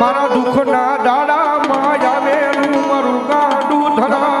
મારા દુઃખના દાડામાં આવેલું મારું ગાડું ધરામ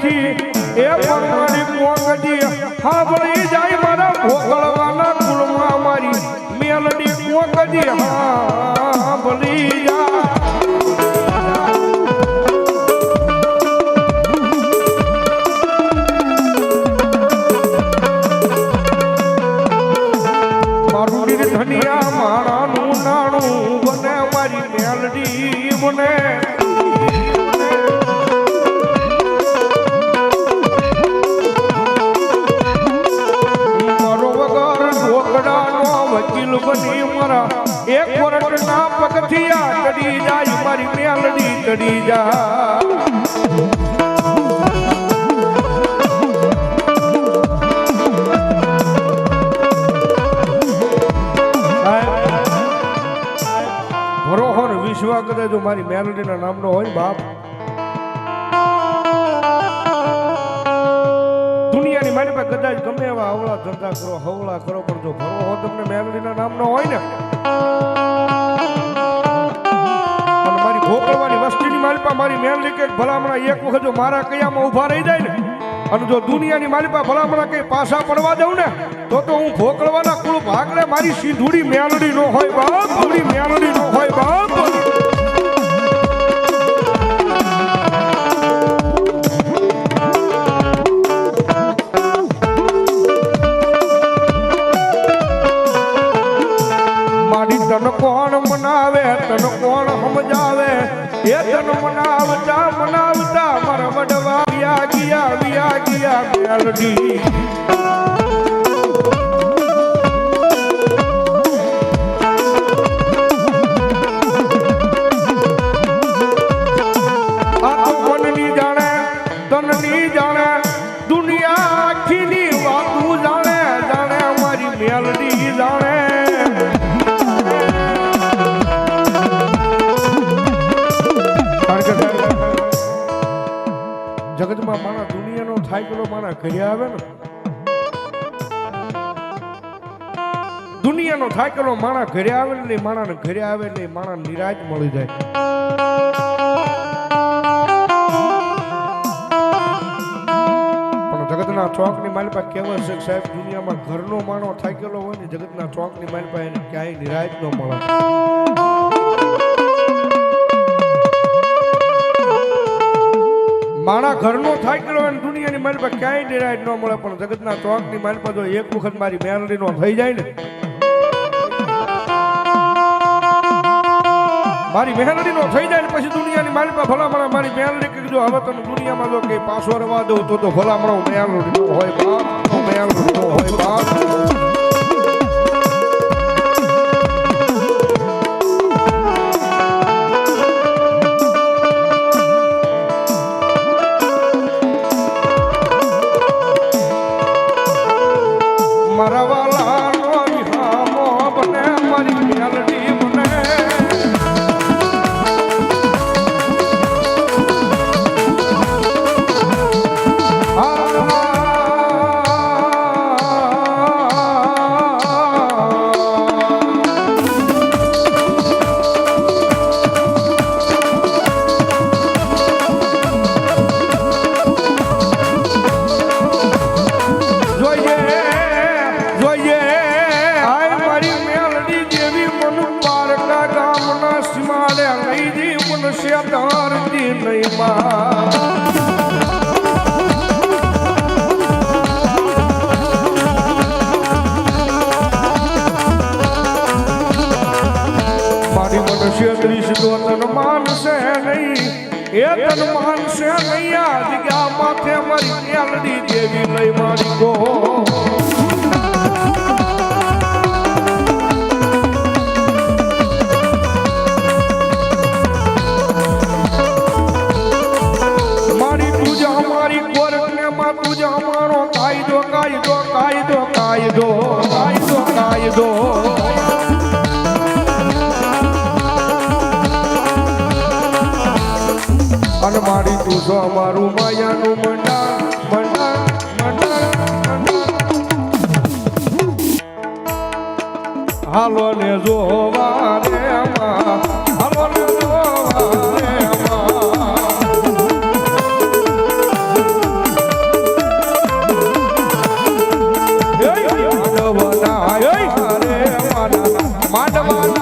નથી. એ પણ મારી મોંઘજી હા જાય મારા ભોગળવાના કુળમાં મારી મેલડી કોંગડી હા ભળી જાય કરે જો મારી મેલોડીના નામનો હોય, બાપ. દુનિયાની મારી પાસે કદાચ ગમે એવા હવળા ધંધા કરો હવળા કરો, પણ જો ભરોહો તમને મેલોડીના નામનો હોય ને મારી ભોગવવાની વસ્તીની મારી પાસે મારી મેલડી કે ભલામણા એક વખત જો મારા કયામાં ઊભા રહી જાય ને, અને જો દુનિયાની મારી પાસે ભલામણા કઈ પાછા પડવા દઉં ને, તો તો હું ભોગળવાના કુળ ભાગલે મારી સિંધુડી મેલડી નો હોય, બાપ મેલડી નો હોય, બાપ. ঝরণী ઘરે આવે ને. દુનિયાનો થાકેલો માણા ઘરે આવે ને, એટલે માણાને ઘરે આવે ને માણા નિરાજ મળી જાય. પણ જગતના ચોકની માલિપા કહેવત છે સાહેબ, દુનિયામાં ઘરનો માણો થાકેલો હોય ને, જગતના ચોકની માલિપા એને ક્યાંય નિરાજ ન મળે. મારા ઘરનો થાય હોય ને દુનિયાની પાસે ક્યાંય નિરાજ ન મળે, પણ જગતના ચોકની મારી પાસે એક વખત મારી મેલડીનો થઈ જાય ને, મારી મેલડીનો થઈ જાય પછી દુનિયાની મારી પાસે ભલામણા મારી મેલડી કીધું, હવે તને દુનિયામાં જો કે પાછો રવા દઉં તો તો ભલામણો મેલડી હોય મેલડી એ તન માનશે નહીં આ જગ્યા માથે મારી મેલડી દેવી લઈ મારી ગો. અને મારી તું છો અમારું માયાનું મંડા મંડા મંડા મંડા હાલો ને જોવા રે માં, હાલો ને જોવા માના માંડવના